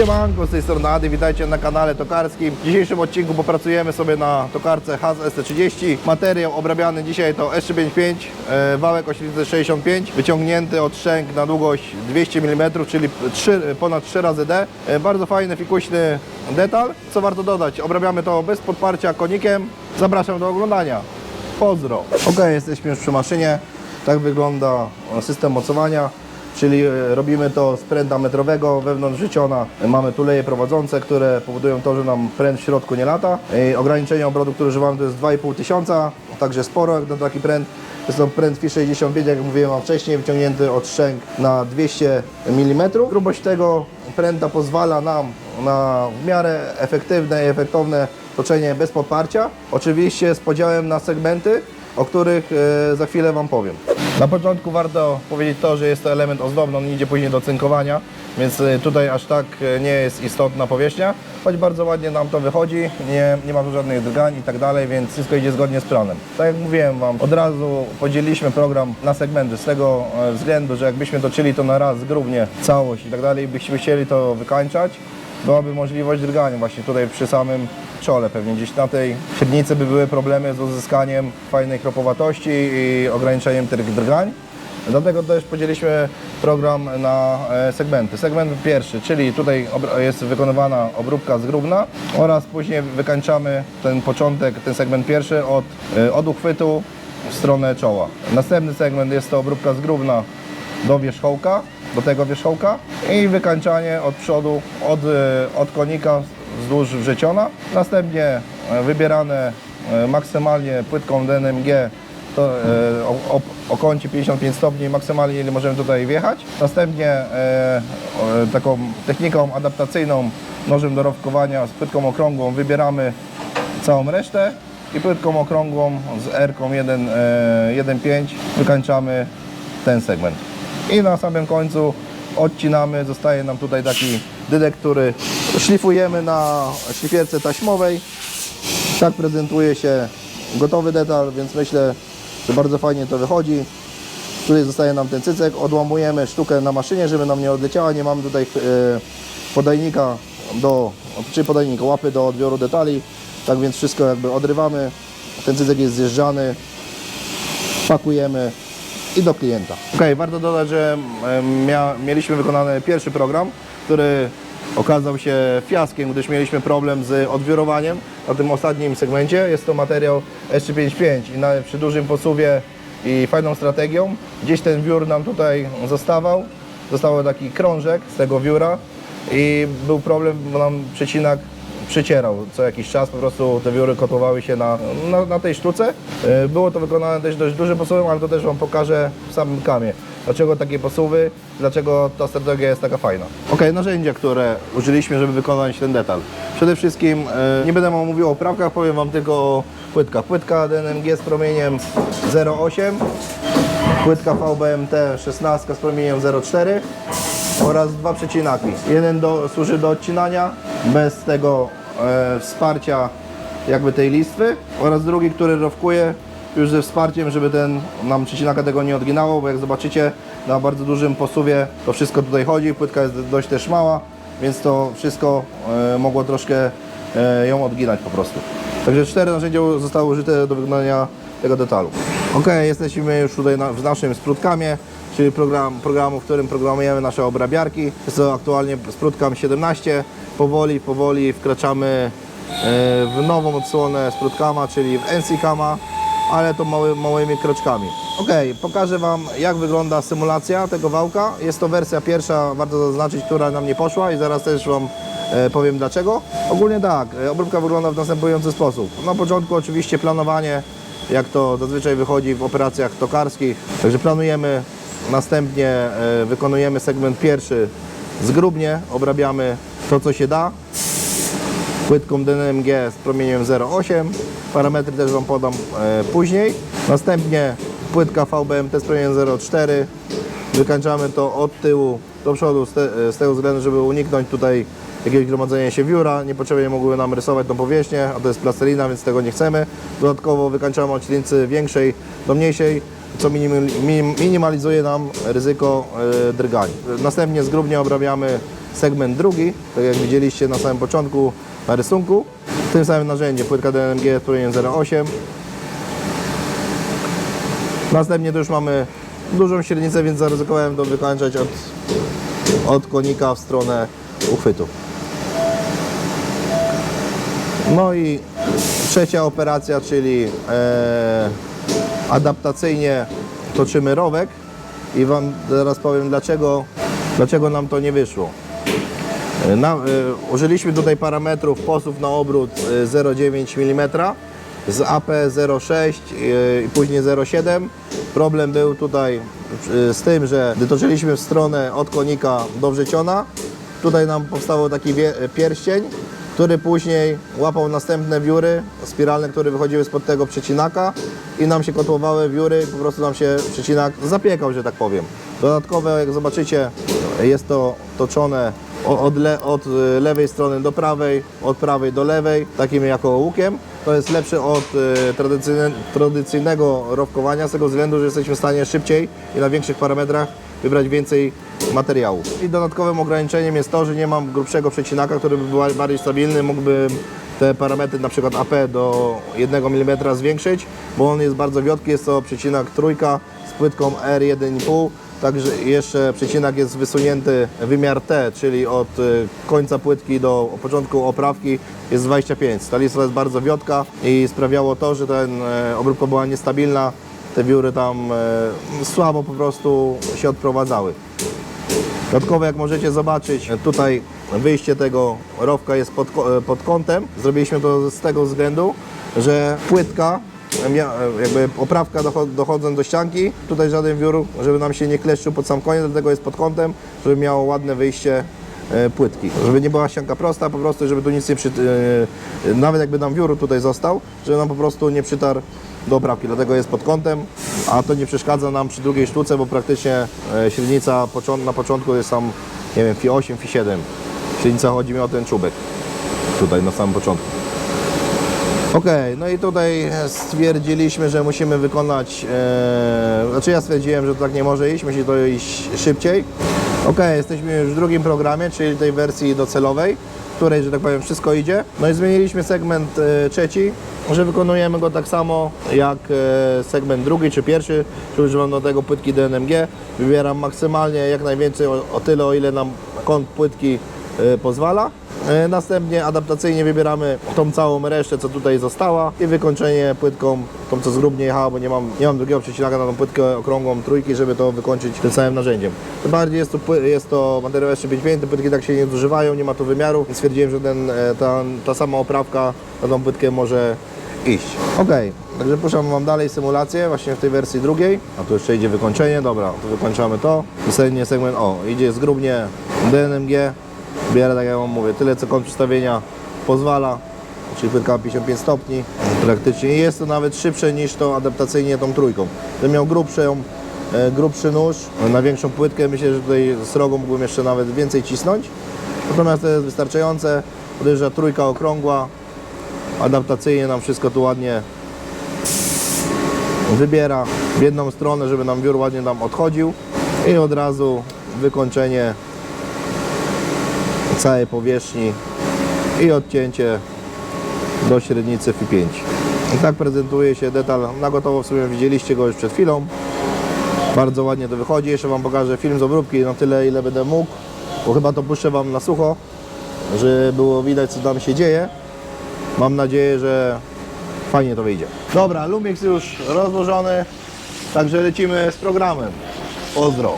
Siemanko, z tej strony Ady, witajcie na kanale tokarskim. W dzisiejszym odcinku popracujemy sobie na tokarce HAS ST30. Materiał obrabiany dzisiaj to S355, e, wałek o średnicy 65, wyciągnięty od szczęk na długość 200 mm, czyli 3, ponad 3 razy D. E, bardzo fajny, fikuśny detal. Co warto dodać, obrabiamy to bez podparcia konikiem. Zapraszam do oglądania. Pozdro. Ok, jesteśmy już przy maszynie. Tak wygląda system mocowania. Czyli e, robimy to z pręta metrowego wewnątrz życiona. Mamy tu leje prowadzące, które powodują to, że nam pręt w środku nie lata. Ograniczenie obrotu, które używamy to jest 2,5 tysiąca, także sporo jak na taki pręt. Jest to pręt FI 65, jak mówiłem wcześniej, wyciągnięty od szczęk na 200 mm. Grubość tego pręta pozwala nam na w miarę efektywne i efektowne toczenie bez podparcia. Oczywiście z podziałem na segmenty, o których e, za chwilę Wam powiem. Na początku warto powiedzieć to, że jest to element ozdobny, on idzie później do cynkowania, więc e, tutaj aż tak e, nie jest istotna powierzchnia, choć bardzo ładnie nam to wychodzi, nie, nie ma tu żadnych drgań i tak dalej, więc wszystko idzie zgodnie z planem. Tak jak mówiłem Wam, od razu podzieliliśmy program na segmenty z tego względu, że jakbyśmy toczyli to na raz zgrubnie całość i tak dalej, byśmy chcieli to wykańczać, byłaby możliwość drgania właśnie tutaj przy samym czole pewnie gdzieś na tej średnicy by były problemy z uzyskaniem fajnej kropowatości i ograniczeniem tych drgań. Dlatego też podzieliliśmy program na e, segmenty. Segment pierwszy, czyli tutaj jest wykonywana obróbka zgrubna oraz później wykańczamy ten początek, ten segment pierwszy od, e, od uchwytu w stronę czoła. Następny segment jest to obróbka zgrubna do wierzchołka, do tego wierzchołka i wykańczanie od przodu, od, e, od konika wzdłuż wrzeciona. Następnie e, wybierane e, maksymalnie płytką DNMG to, e, o, o, o kącie 55 stopni, maksymalnie ile możemy tutaj wjechać. Następnie e, taką techniką adaptacyjną nożem do rowkowania z płytką okrągłą wybieramy całą resztę i płytką okrągłą z R-ką 1, e, 1.5 wykańczamy ten segment. I na samym końcu odcinamy, zostaje nam tutaj taki dydek, który szlifujemy na szlifierce taśmowej. Tak prezentuje się gotowy detal, więc myślę, że bardzo fajnie to wychodzi. Tutaj zostaje nam ten cycek, odłamujemy sztukę na maszynie, żeby nam nie odleciała. Nie mamy tutaj e, podajnika do, czy podajnika, łapy do odbioru detali. Tak więc wszystko jakby odrywamy. Ten cycek jest zjeżdżany, pakujemy i do klienta. Ok, warto dodać, że mia, mieliśmy wykonany pierwszy program, który okazał się fiaskiem, gdyż mieliśmy problem z odwiorowaniem na tym ostatnim segmencie. Jest to materiał S355 i nawet przy dużym posuwie i fajną strategią gdzieś ten wiór nam tutaj zostawał. Został taki krążek z tego wióra i był problem, bo nam przecinak przycierał co jakiś czas, po prostu te wióry kotłowały się na, na, na tej sztuce. E, Było to wykonane też dość dużym posuwem, ale to też Wam pokażę w samym kamie. Dlaczego takie posuwy, dlaczego ta strategia jest taka fajna. Ok, narzędzia, które użyliśmy, żeby wykonać ten detal. Przede wszystkim, e, nie będę Wam mówił o prawkach, powiem Wam tylko o płytkach. Płytka DNMG z promieniem 0,8, płytka VBMT 16 z promieniem 0,4 oraz dwa przecinaki. Jeden do, służy do odcinania bez tego wsparcia jakby tej listwy oraz drugi, który rowkuje już ze wsparciem, żeby ten nam przecinaka tego nie odginało, bo jak zobaczycie na bardzo dużym posuwie to wszystko tutaj chodzi, płytka jest dość też mała, więc to wszystko e, mogło troszkę e, ją odginać po prostu. Także cztery narzędzia zostały użyte do wykonania tego detalu. Ok, jesteśmy już tutaj na, w naszym sprutkami, czyli program, programu, w którym programujemy nasze obrabiarki. Jest to aktualnie sprutkam 17. Powoli, powoli wkraczamy e, w nową odsłonę sprutkama, czyli w NC-kama, ale to mały, małymi kroczkami. Ok, pokażę Wam jak wygląda symulacja tego wałka. Jest to wersja pierwsza, warto zaznaczyć, która nam nie poszła i zaraz też Wam e, powiem dlaczego. Ogólnie tak, e, obróbka wygląda w następujący sposób. Na początku oczywiście planowanie, jak to zazwyczaj wychodzi w operacjach tokarskich. Także planujemy, następnie wykonujemy segment pierwszy zgrubnie, obrabiamy to co się da płytką DNMG z promieniem 0,8. Parametry też Wam podam e, później. Następnie płytka VBMT z promieniem 0,4. Wykańczamy to od tyłu do przodu z, te, z tego względu, żeby uniknąć tutaj jakiegoś gromadzenia się wióra. Niepotrzebnie mogłyby nam rysować tą powierzchnię, a to jest plastelina, więc tego nie chcemy. Dodatkowo wykańczamy od większej do mniejszej co minim- minim- minimalizuje nam ryzyko e, drgań. Następnie zgrubnie obrabiamy segment drugi, tak jak widzieliście na samym początku na rysunku. Tym samym narzędzie płytka DNMG strumień 0,8. Następnie to już mamy dużą średnicę, więc zaryzykowałem to wykończać od, od konika w stronę uchwytu. No i trzecia operacja, czyli e, adaptacyjnie toczymy rowek i Wam teraz powiem dlaczego, dlaczego nam to nie wyszło. E, Na, e, użyliśmy tutaj parametrów posów na obrót e, 0,9 mm z AP 0,6 e, i później 0,7. Problem był tutaj e, z tym, że gdy toczyliśmy w stronę od konika do wrzeciona, tutaj nam powstawał taki pierścień, który później łapał następne wióry spiralne, które wychodziły spod tego przecinaka i nam się kotłowały wióry, po prostu nam się przecinak zapiekał, że tak powiem. Dodatkowo, jak zobaczycie, jest to toczone od, le, od y, lewej strony do prawej, od prawej do lewej, takim jako łukiem. To jest lepsze od y, tradycyjne, tradycyjnego rowkowania z tego względu, że jesteśmy w stanie szybciej i na większych parametrach wybrać więcej materiału. I dodatkowym ograniczeniem jest to, że nie mam grubszego przecinaka, który by był bardziej stabilny, mógłbym te parametry na przykład AP do 1 mm zwiększyć, bo on jest bardzo wiotki, jest to przecinak trójka z płytką R1,5 Także jeszcze przecinak jest wysunięty wymiar T, czyli od y, końca płytki do początku oprawki jest 25. Ta lista jest bardzo wiotka i sprawiało to, że ten e, obróbka była niestabilna. Te wióry tam e, słabo po prostu się odprowadzały. Dodatkowo jak możecie zobaczyć, tutaj wyjście tego rowka jest pod, ko- pod kątem. Zrobiliśmy to z tego względu, że płytka, jakby oprawka docho- dochodząc do ścianki, tutaj żaden wiór, żeby nam się nie kleszczył pod sam koniec, dlatego jest pod kątem, żeby miało ładne wyjście e, płytki. Żeby nie była ścianka prosta, po prostu, żeby tu nic nie przy... e, Nawet jakby nam wiór tutaj został, żeby nam po prostu nie przytarł do oprawki, dlatego jest pod kątem, a to nie przeszkadza nam przy drugiej sztuce, bo praktycznie e, średnica na początku jest tam, nie wiem, Fi 8, Fi 7. Średnica chodzi mi o ten czubek, tutaj na samym początku. Ok, no i tutaj stwierdziliśmy, że musimy wykonać, e, znaczy ja stwierdziłem, że to tak nie może iść, musi to iść szybciej. Ok, jesteśmy już w drugim programie, czyli tej wersji docelowej, której, że tak powiem, wszystko idzie. No i zmieniliśmy segment e, trzeci, że wykonujemy go tak samo jak e, segment drugi czy pierwszy, czyli używam do tego płytki DNMG. Wybieram maksymalnie jak najwięcej o, o tyle, o ile nam kąt płytki pozwala. E, Następnie adaptacyjnie wybieramy tą całą resztę, co tutaj została i wykończenie płytką, tą co zgrubnie jechała, bo nie mam, nie mam drugiego przecinaka na tą płytkę okrągłą trójki, żeby to wykończyć tym samym narzędziem. Tym bardziej jest to, jest to materiał S355, te płytki tak się nie zużywają, nie ma tu wymiaru, więc stwierdziłem, że ten, e, ta, ta sama oprawka na tą płytkę może iść. Ok, także puszczam Wam dalej symulację właśnie w tej wersji drugiej. A tu jeszcze idzie wykończenie, dobra, to wykończamy to. Następnie segment, o, idzie zgrubnie DNMG, bierę tak jak Wam mówię, tyle co kąt przystawienia pozwala, czyli płytka 55 stopni praktycznie. Jest to nawet szybsze niż to adaptacyjnie tą trójką. Gdybym miał grubszą, e, grubszy nóż na większą płytkę, myślę, że tutaj z rogą mógłbym jeszcze nawet więcej cisnąć. Natomiast to jest wystarczające. Podejrza trójka okrągła, adaptacyjnie nam wszystko tu ładnie wybiera w jedną stronę, żeby nam wiór ładnie nam odchodził i od razu wykończenie całej powierzchni i odcięcie do średnicy Fi5. I tak prezentuje się detal na gotowo, w sumie widzieliście go już przed chwilą. Bardzo ładnie to wychodzi. Jeszcze Wam pokażę film z obróbki na tyle, ile będę mógł, bo chyba to puszczę Wam na sucho, żeby było widać, co tam się dzieje. Mam nadzieję, że fajnie to wyjdzie. Dobra, Lumix już rozłożony, także lecimy z programem. Pozdro.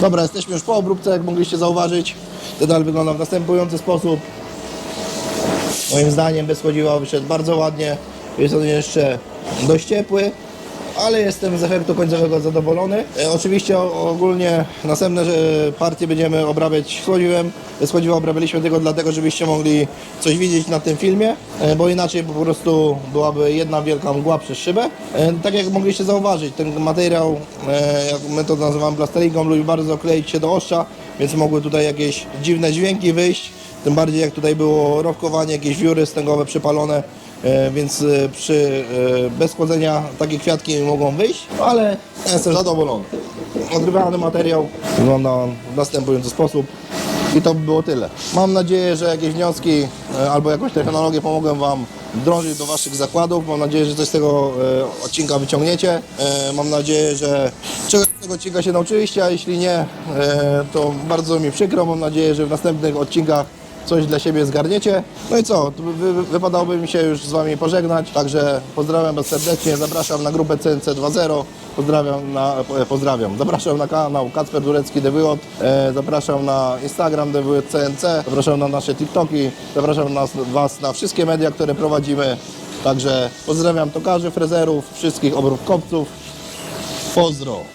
Dobra, jesteśmy już po obróbce, jak mogliście zauważyć. Dedal wygląda w następujący sposób. Moim zdaniem bez chodziła wyszedł bardzo ładnie. Jest on jeszcze dość ciepły, ale jestem z efektu końcowego zadowolony. E, oczywiście ogólnie następne partie będziemy obrabiać schodziłem. Chodziła obrabialiśmy tylko dlatego, żebyście mogli coś widzieć na tym filmie, e, bo inaczej po prostu byłaby jedna wielka mgła przez szybę. E, tak jak mogliście zauważyć, ten materiał, jak my to nazywamy plasteringą, lubi bardzo kleić się do ostrza, więc mogły tutaj jakieś dziwne dźwięki wyjść. Tym bardziej jak tutaj było rowkowanie, jakieś wióry stęgowe przypalone, więc e, przy e, bez chłodzenia takie kwiatki mogą wyjść, ale jestem zadowolony. Odrywany materiał wygląda on w następujący sposób. I to by było tyle. Mam nadzieję, że jakieś wnioski e, albo jakąś technologię pomogę Wam wdrożyć do Waszych zakładów. Mam nadzieję, że coś z tego e, odcinka wyciągniecie. E, Mam nadzieję, że czegoś z tego odcinka się nauczyliście, a jeśli nie, e, to bardzo mi przykro. Mam nadzieję, że w następnych odcinkach coś dla siebie zgarniecie. No i co, wy, wy, wypadałoby mi się już z Wami pożegnać, także pozdrawiam Was serdecznie, zapraszam na grupę CNC 2.0, pozdrawiam, na, e, pozdrawiam, zapraszam na kanał Kacper Durecki Dewyot, e, zapraszam na Instagram Dewyot CNC, zapraszam na nasze TikToki, zapraszam nas, Was na wszystkie media, które prowadzimy, także pozdrawiam tokarzy, frezerów, wszystkich obróbkowców, pozdro!